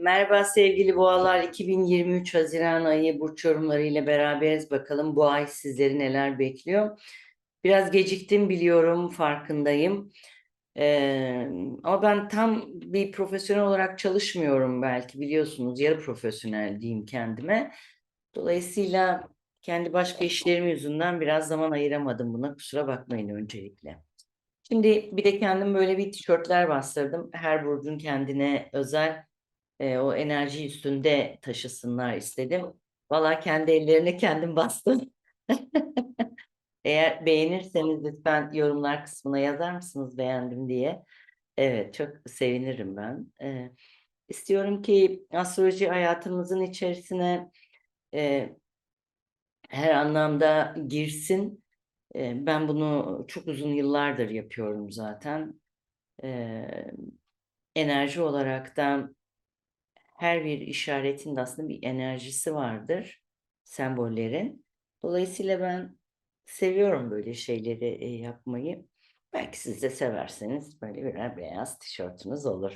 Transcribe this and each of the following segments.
Merhaba sevgili boğalar. 2023 Haziran ayı burç yorumları ile beraberiz. Bakalım bu ay sizleri neler bekliyor. Biraz geciktim biliyorum, farkındayım. Ee, ama ben tam bir profesyonel olarak çalışmıyorum belki biliyorsunuz. Yarı profesyonel diyeyim kendime. Dolayısıyla kendi başka işlerim yüzünden biraz zaman ayıramadım buna. Kusura bakmayın öncelikle. Şimdi bir de kendim böyle bir tişörtler bastırdım. Her burcun kendine özel e, o enerji üstünde taşısınlar istedim. Valla kendi ellerine kendim bastım. Eğer beğenirseniz lütfen yorumlar kısmına yazar mısınız beğendim diye. Evet çok sevinirim ben. Ee, istiyorum ki astroloji hayatımızın içerisine e, her anlamda girsin. E, ben bunu çok uzun yıllardır yapıyorum zaten. E, enerji olaraktan her bir işaretin de aslında bir enerjisi vardır sembollerin. Dolayısıyla ben seviyorum böyle şeyleri e, yapmayı. Belki siz de severseniz böyle birer beyaz tişörtünüz olur.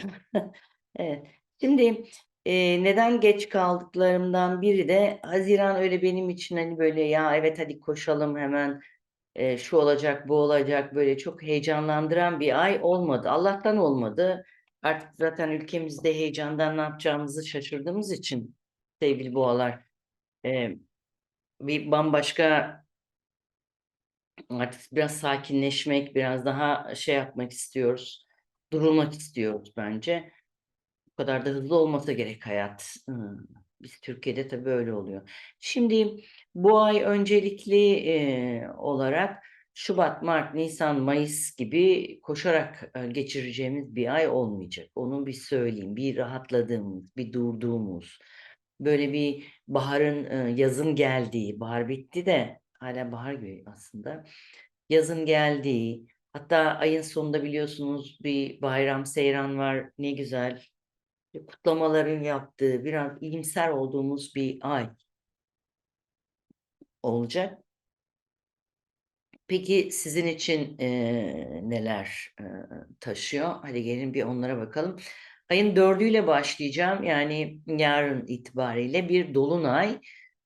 evet. Şimdi e, neden geç kaldıklarımdan biri de Haziran öyle benim için hani böyle ya evet hadi koşalım hemen e, şu olacak bu olacak böyle çok heyecanlandıran bir ay olmadı. Allah'tan olmadı. Artık zaten ülkemizde heyecandan ne yapacağımızı şaşırdığımız için sevgili boğalar e, bir bambaşka artık biraz sakinleşmek, biraz daha şey yapmak istiyoruz. Durulmak istiyoruz bence. Bu kadar da hızlı olmasa gerek hayat. Biz Türkiye'de tabii öyle oluyor. Şimdi bu ay öncelikli e, olarak Şubat, Mart, Nisan, Mayıs gibi koşarak e, geçireceğimiz bir ay olmayacak. Onu bir söyleyeyim. Bir rahatladığımız, bir durduğumuz, böyle bir baharın, e, yazın geldiği, bahar bitti de hala bahar gibi aslında. Yazın geldiği, hatta ayın sonunda biliyorsunuz bir bayram seyran var. Ne güzel. Kutlamaların yaptığı, biraz iyimser olduğumuz bir ay olacak. Peki sizin için e, neler e, taşıyor? Hadi gelin bir onlara bakalım. Ayın dördüyle başlayacağım. Yani yarın itibariyle bir dolunay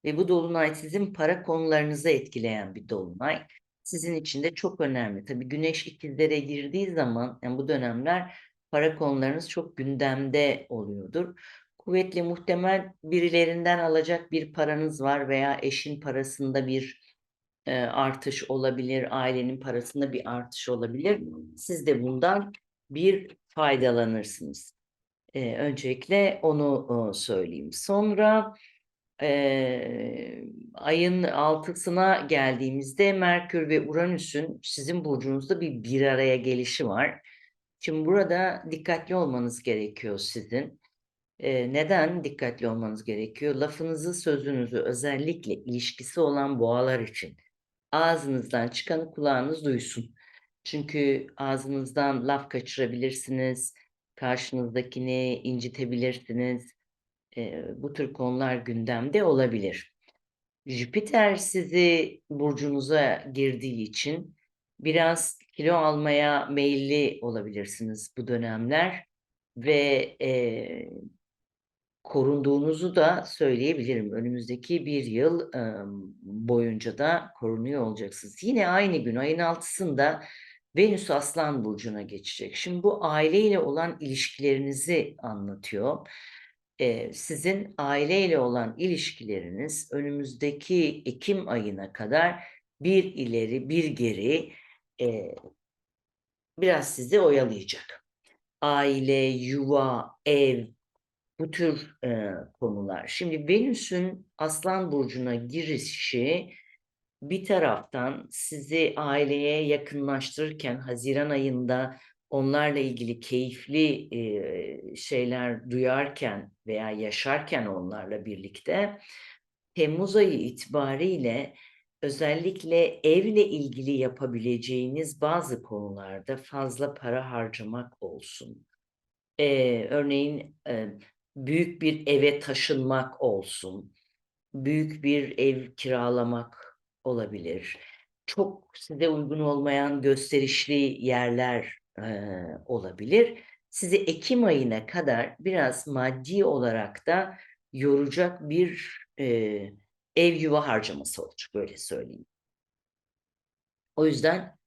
ve bu dolunay sizin para konularınızı etkileyen bir dolunay. Sizin için de çok önemli. Tabii güneş ikizlere girdiği zaman yani bu dönemler para konularınız çok gündemde oluyordur. Kuvvetli muhtemel birilerinden alacak bir paranız var veya eşin parasında bir e, artış olabilir, ailenin parasında bir artış olabilir. Siz de bundan bir faydalanırsınız. E, öncelikle onu e, söyleyeyim. Sonra e, ayın altısına geldiğimizde Merkür ve Uranüs'ün sizin burcunuzda bir bir araya gelişi var. Şimdi burada dikkatli olmanız gerekiyor sizin. E, neden dikkatli olmanız gerekiyor? Lafınızı, sözünüzü özellikle ilişkisi olan boğalar için ağzınızdan çıkanı kulağınız duysun. Çünkü ağzınızdan laf kaçırabilirsiniz, karşınızdakini incitebilirsiniz. E, bu tür konular gündemde olabilir. Jüpiter sizi burcunuza girdiği için biraz kilo almaya meyilli olabilirsiniz bu dönemler ve e, korunduğunuzu da söyleyebilirim. Önümüzdeki bir yıl e, boyunca da korunuyor olacaksınız. Yine aynı gün ayın altısında Venüs Aslan Burcu'na geçecek. Şimdi bu aileyle olan ilişkilerinizi anlatıyor. E, sizin aileyle olan ilişkileriniz önümüzdeki Ekim ayına kadar bir ileri bir geri e, biraz sizi oyalayacak. Aile, yuva, ev, bu tür e, konular. Şimdi Venüs'ün Aslan Burcu'na girişi bir taraftan sizi aileye yakınlaştırırken Haziran ayında onlarla ilgili keyifli e, şeyler duyarken veya yaşarken onlarla birlikte Temmuz ayı itibariyle özellikle evle ilgili yapabileceğiniz bazı konularda fazla para harcamak olsun. Ee, örneğin e, büyük bir eve taşınmak olsun, büyük bir ev kiralamak olabilir. Çok size uygun olmayan gösterişli yerler e, olabilir. sizi ekim ayına kadar biraz maddi olarak da yoracak bir e, ev yuva harcaması olacak böyle söyleyeyim. O yüzden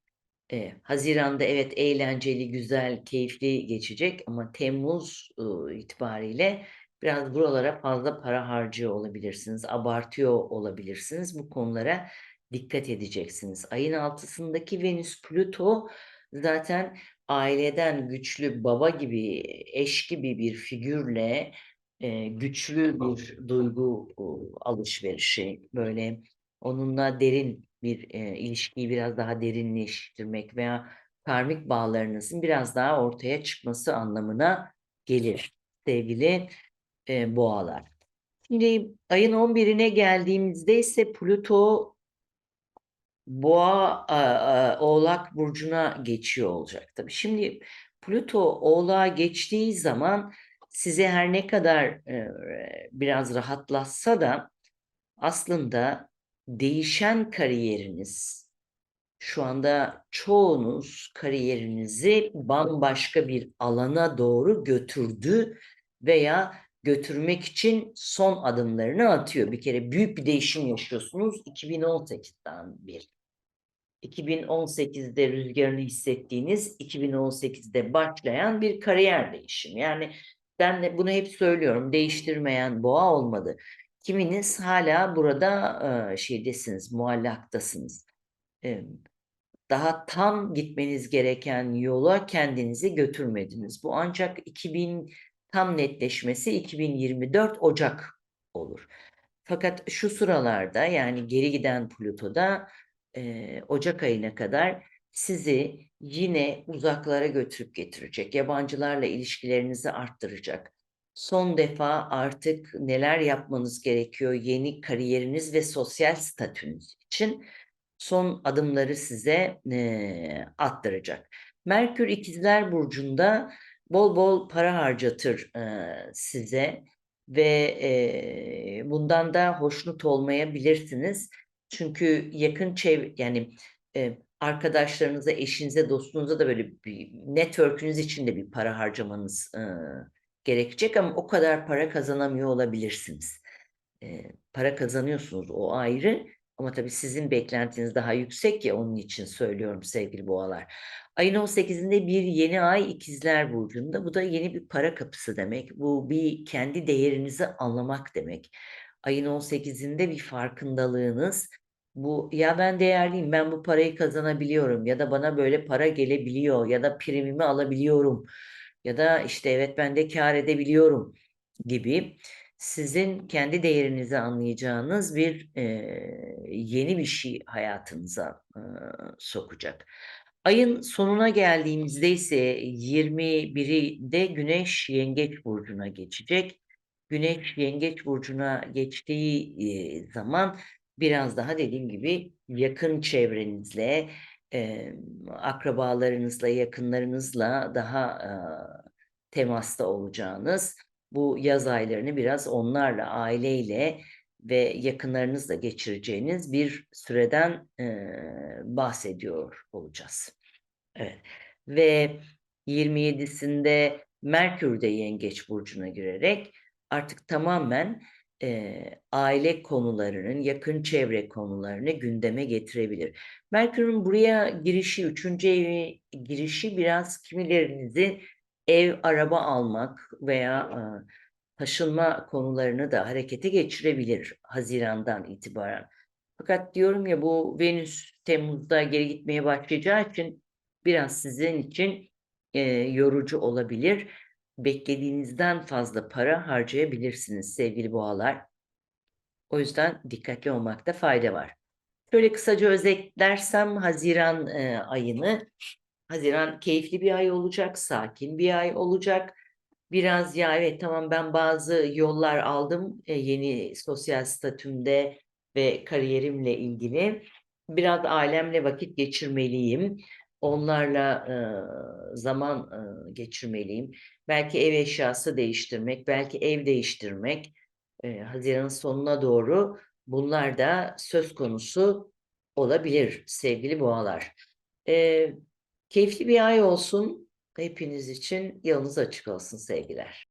e, Haziran'da evet eğlenceli, güzel, keyifli geçecek ama Temmuz e, itibariyle biraz buralara fazla para harcıyor olabilirsiniz, abartıyor olabilirsiniz. Bu konulara dikkat edeceksiniz. Ayın altısındaki Venüs Plüto zaten aileden güçlü baba gibi, eş gibi bir figürle e, güçlü bir duygu e, alışverişi, böyle onunla derin bir e, ilişkiyi biraz daha derinleştirmek veya karmik bağlarınızın biraz daha ortaya çıkması anlamına gelir sevgili e, boğalar. Şimdi ayın 11'ine geldiğimizde ise Plüto Boğa a, a, Oğlak burcuna geçiyor olacak tabii. Şimdi Plüto Oğlağa geçtiği zaman size her ne kadar e, biraz rahatlatsa da aslında değişen kariyeriniz şu anda çoğunuz kariyerinizi bambaşka bir alana doğru götürdü veya götürmek için son adımlarını atıyor. Bir kere büyük bir değişim yaşıyorsunuz 2018'den beri. 2018'de rüzgarını hissettiğiniz 2018'de başlayan bir kariyer değişimi. Yani ben de bunu hep söylüyorum. Değiştirmeyen boğa olmadı. Kiminiz hala burada e, şeydesiniz, muallaktasınız. E, daha tam gitmeniz gereken yola kendinizi götürmediniz. Bu ancak 2000 tam netleşmesi 2024 Ocak olur. Fakat şu sıralarda yani geri giden Plüto'da e, Ocak ayına kadar sizi yine uzaklara götürüp getirecek. Yabancılarla ilişkilerinizi arttıracak. Son defa artık neler yapmanız gerekiyor yeni kariyeriniz ve sosyal statünüz için son adımları size e, attıracak. Merkür ikizler burcunda bol bol para harcatır e, size ve e, bundan da hoşnut olmayabilirsiniz. Çünkü yakın çevre yani e, arkadaşlarınıza, eşinize, dostunuza da böyle bir network'ünüz için de bir para harcamanız e, gerekecek ama o kadar para kazanamıyor olabilirsiniz. E, para kazanıyorsunuz o ayrı ama tabii sizin beklentiniz daha yüksek ya onun için söylüyorum sevgili boğalar. Ayın 18'inde bir yeni ay ikizler burcunda. Bu da yeni bir para kapısı demek. Bu bir kendi değerinizi anlamak demek. Ayın 18'inde bir farkındalığınız bu ya ben değerliyim ben bu parayı kazanabiliyorum ya da bana böyle para gelebiliyor ya da primimi alabiliyorum ya da işte evet ben de kar edebiliyorum gibi sizin kendi değerinizi anlayacağınız bir e, yeni bir şey hayatınıza e, sokacak. Ayın sonuna geldiğimizde ise 21'de Güneş Yengeç Burcu'na geçecek. Güneş Yengeç Burcu'na geçtiği e, zaman biraz daha dediğim gibi yakın çevrenizle, e, akrabalarınızla, yakınlarınızla daha e, temasta olacağınız bu yaz aylarını biraz onlarla, aileyle ve yakınlarınızla geçireceğiniz bir süreden e, bahsediyor olacağız. Evet. Ve 27'sinde Merkür de Yengeç burcuna girerek artık tamamen e, aile konularının, yakın çevre konularını gündeme getirebilir. Merkür'ün buraya girişi, üçüncü evi girişi biraz kimilerinizi ev, araba almak veya e, taşınma konularını da harekete geçirebilir Haziran'dan itibaren. Fakat diyorum ya bu Venüs Temmuz'da geri gitmeye başlayacağı için biraz sizin için e, yorucu olabilir. Beklediğinizden fazla para harcayabilirsiniz sevgili boğalar. O yüzden dikkatli olmakta fayda var. Şöyle kısaca özetlersem Haziran e, ayını Haziran keyifli bir ay olacak, sakin bir ay olacak. Biraz ya evet tamam ben bazı yollar aldım e, yeni sosyal statümde ve kariyerimle ilgili. Biraz ailemle vakit geçirmeliyim. Onlarla e, zaman e, geçirmeliyim. Belki ev eşyası değiştirmek, belki ev değiştirmek. E, Haziran'ın sonuna doğru bunlar da söz konusu olabilir sevgili boğalar. E, Keyifli bir ay olsun. Hepiniz için yolunuz açık olsun sevgiler.